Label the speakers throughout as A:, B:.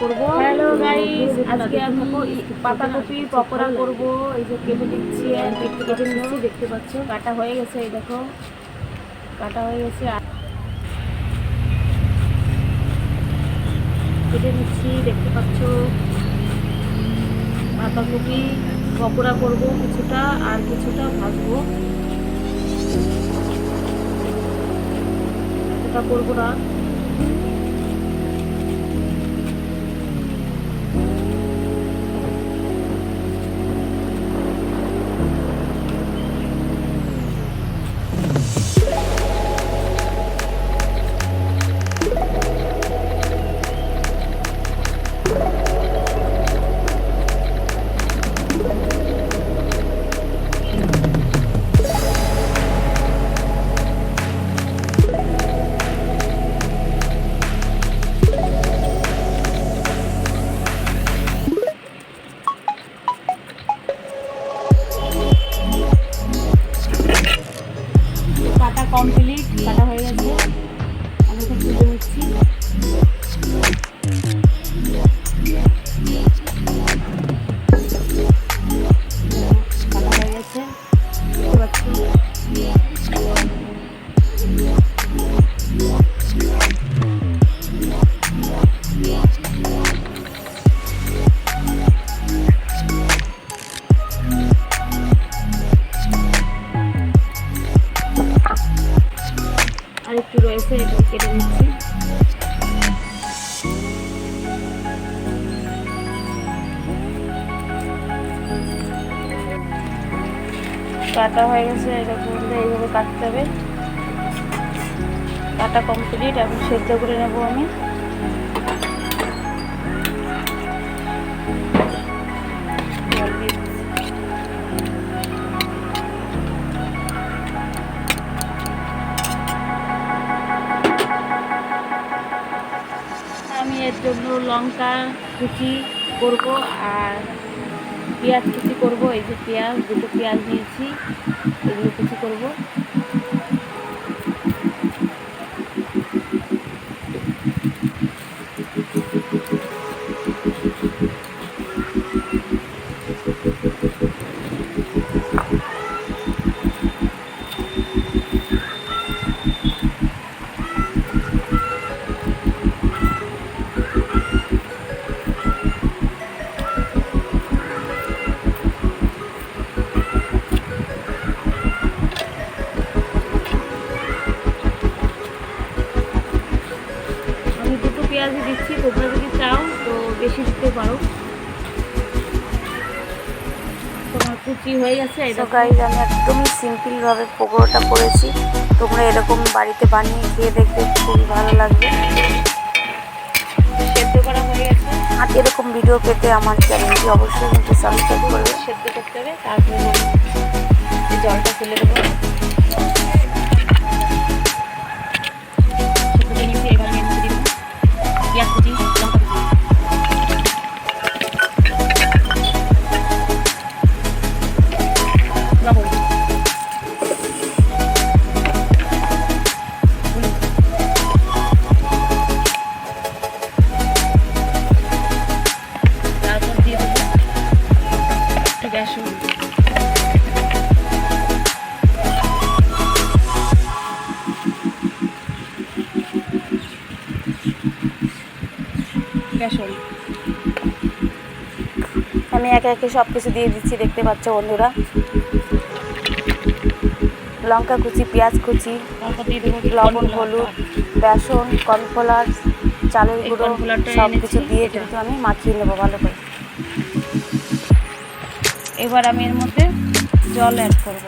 A: করব।
B: Hello guys,
A: আজকে আমি পাতাকপির পকোড়া করব। এই যে কেটে দিচ্ছি কেটে নিচ্ছি দেখতে পাচ্ছ? কাটা হয়ে গেছে এই দেখো। কাটা হয়ে গেছে। কেটে নিচ্ছি দেখতে পাচ্ছ? পাতাকপি পকোড়া করব কিছুটা আর কিছুটা ভাজবো। এটা করব না। কাটা হয়ে গেছে এরকম এইভাবে কাটতে হবে কাটা কমপ্লিট এখন সেদ্ধ করে নেব আমি। আমি এর জন্য লঙ্কা কুচি করব আর পেঁয়াজ কুচি করব এই যে পেঁয়াজ দুটো পেঁয়াজ নিয়েছি এগুলো কুচি করব। দিতে পারো। তোমার কুচি হয়ে গেছে
B: তো। গাইজ আমি একদমই সিম্পলভাবে পকোড়াটা করেছি। তোমরা এরকম বাড়িতে বানিয়ে খেয়ে দেখবে খুবই ভালো লাগবে।
A: সেদ্ধ করা হয়ে গেছে।
B: আর এরকম ভিডিও পেতে আমার চ্যানেলটি অবশ্যই কিন্তু সাবস্ক্রাইব করবে।
A: সেদ্ধ করতে হবে তারপরে জলটা ফেলে দেবো। বেসন
B: আমি একে একে সব কিছু দিয়ে দিচ্ছি দেখতে পাচ্ছ বন্ধুরা। লঙ্কা কুচি পেঁয়াজ কুচি লবণ হলুদ বেসন কর্নফ্লাওয়ার চালের গুঁড়ো সব কিছু দিয়ে কিন্তু আমি মাখিয়ে নেব ভালো করে।
A: এবার আমি এর মধ্যে জল অ্যাড করব।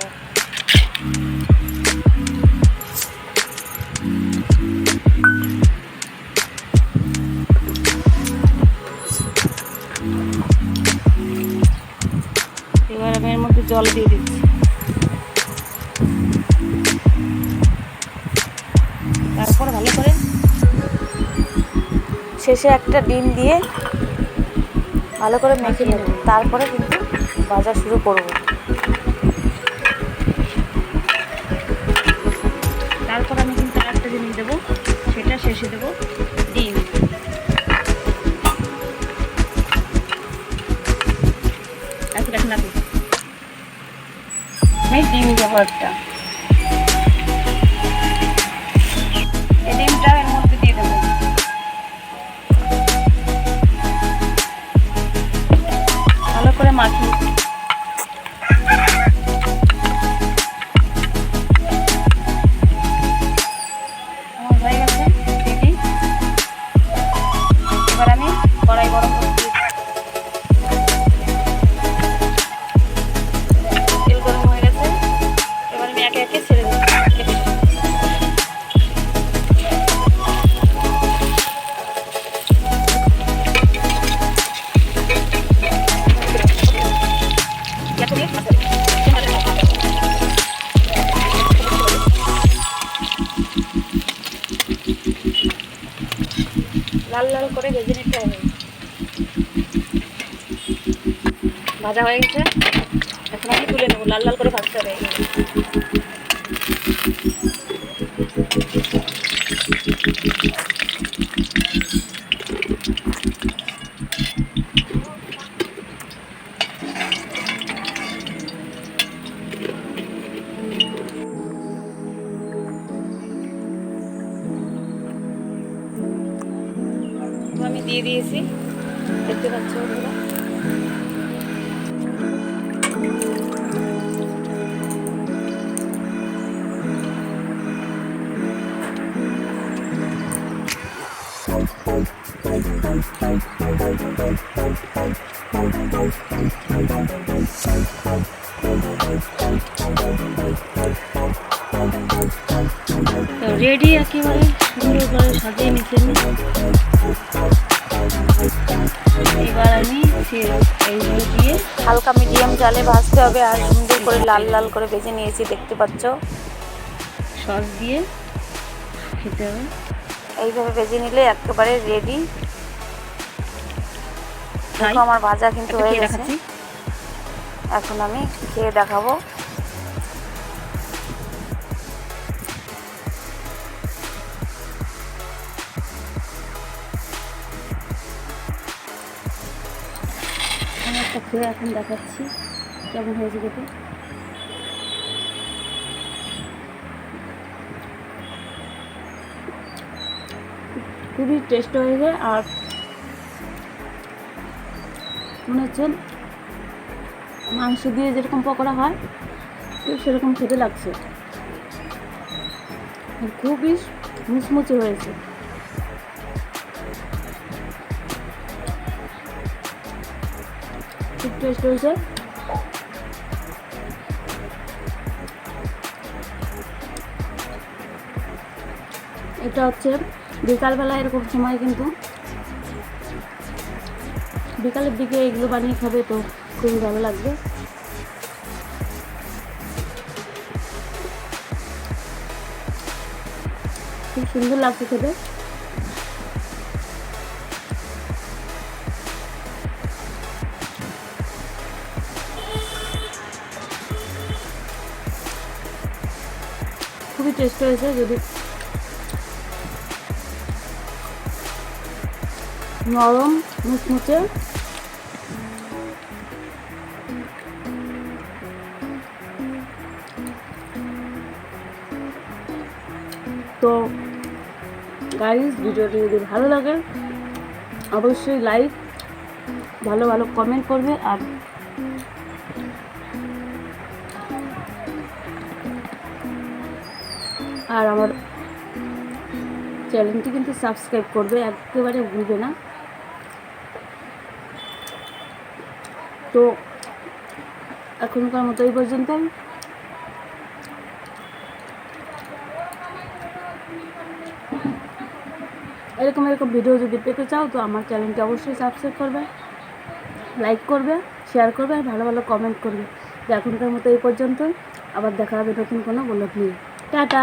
A: এবার আমি এর মধ্যে জল দিয়ে দিচ্ছি। তারপর ভালো করে
B: শেষে একটা ডিম দিয়ে ভালো করে মেখে নেব। তারপরে কিন্তু ভাজা শুরু করব।
A: তারপর আমি কিন্তু আরেকটা জিনিস দেবো, সেটা শেষে দেবো।
B: দেবো লাল লাল করে ভেজে নিতে হবে। ভাজা হয়ে গেছে। এখন আমি তুলে নেব লাল লাল করে ভাজতে হবে। দিয়ে দিয়েছি। দেখতে পাচ্ছ
A: তো রেডি একেবারে সুন্দর করে সাজিয়ে নিচ্ছি
B: জালে ভাজতে হবে আর সুন্দর করে লাল লাল করে ভেজে নিয়েছি দেখতে পাচ্ছ?
A: সস দিয়ে খেতে হবে।
B: এইভাবে ভেজে নিলে একেবারে রেডি আমার ভাজা কিন্তু হয়ে গেছে। এখন আমি খেয়ে দেখাবো।
A: একটা খেয়ে এখন দেখাচ্ছি, কেমন হয়েছে খেতে? খুবই টেস্ট হয়েছে আর মনে হচ্ছে মাংস দিয়ে যেরকম পকোড়া হয়, ঠিক সেরকম খেতে লাগছে। খুবই মুচমুচে হয়েছে। টেস্ট হয়েছে এটা হচ্ছে, বিকালবেলা এরকম সময় কিন্তু বিকালের দিকে এগুলো বানিয়ে খাবে তো খুবই ভালো লাগবে। খুব সুন্দর লাগছে খেতে। খুবই টেস্ট হয়েছে, যদি নরম মুচমুচে। তো গাইজ ভিডিওটি যদি ভালো লাগে, অবশ্যই লাইক ভালো ভালো কমেন্ট করবে আর আর আমার চ্যানেলটি কিন্তু সাবস্ক্রাইব করবে, একেবারে ভুলবে না। তো এখনকার মতো এই পর্যন্তই। এরকম এরকম ভিডিও যদি পেতে চাও, তো আমার চ্যানেলটি অবশ্যই সাবস্ক্রাইব করবে লাইক করবে শেয়ার করবে, আর ভালো ভালো কমেন্ট করবে। তো এখনকার মতো এই পর্যন্তই। আবার দেখা হবে নতুন কোনো ব্লগ নিয়ে। টাটা!